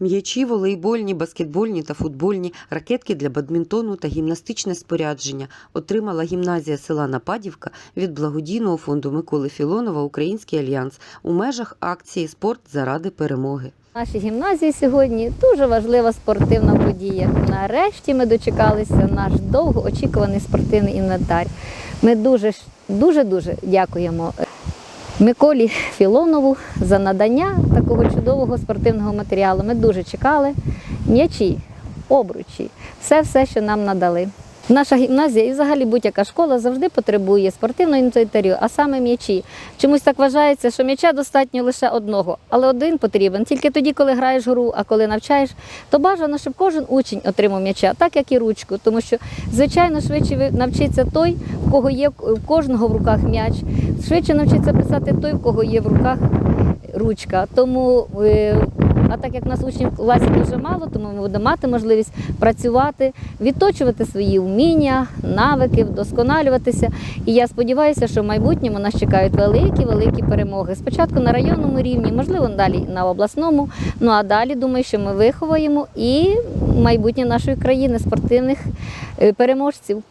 М'ячі, волейбольні, баскетбольні та футбольні, ракетки для бадмінтону та гімнастичне спорядження отримала гімназія села Нападівка від благодійного фонду Миколи Філонова Український альянс у межах акції Спорт заради перемоги. В нашій гімназії сьогодні дуже важлива спортивна подія. Нарешті ми дочекалися наш довго очікуваний спортивний інвентар. Ми дуже дуже дуже дякуємо Миколі Філонову за надання такого чудового спортивного матеріалу. Ми дуже чекали. М'ячі, обручі, все, все, що нам надали. Наша гімназія і взагалі будь-яка школа завжди потребує спортивного інвентарю, а саме м'ячі. Чомусь так вважається, що м'яча достатньо лише одного, але один потрібен тільки тоді, коли граєш гру, а коли навчаєш, то бажано, щоб кожен учень отримав м'яча, так як і ручку. Тому що, звичайно, швидше ви- навчиться той, в кого є в кожного в руках м'яч, швидше навчиться писати той, в кого є в руках ручка. Тому е, а так як нас учнів в класі дуже мало, тому ми будемо мати можливість працювати, відточувати свої вміння, навики, вдосконалюватися. І я сподіваюся, що в майбутньому нас чекають великі, великі перемоги. Спочатку на районному рівні, можливо, далі на обласному. Ну а далі думаю, що ми виховуємо і майбутнє нашої країни спортивних е, переможців.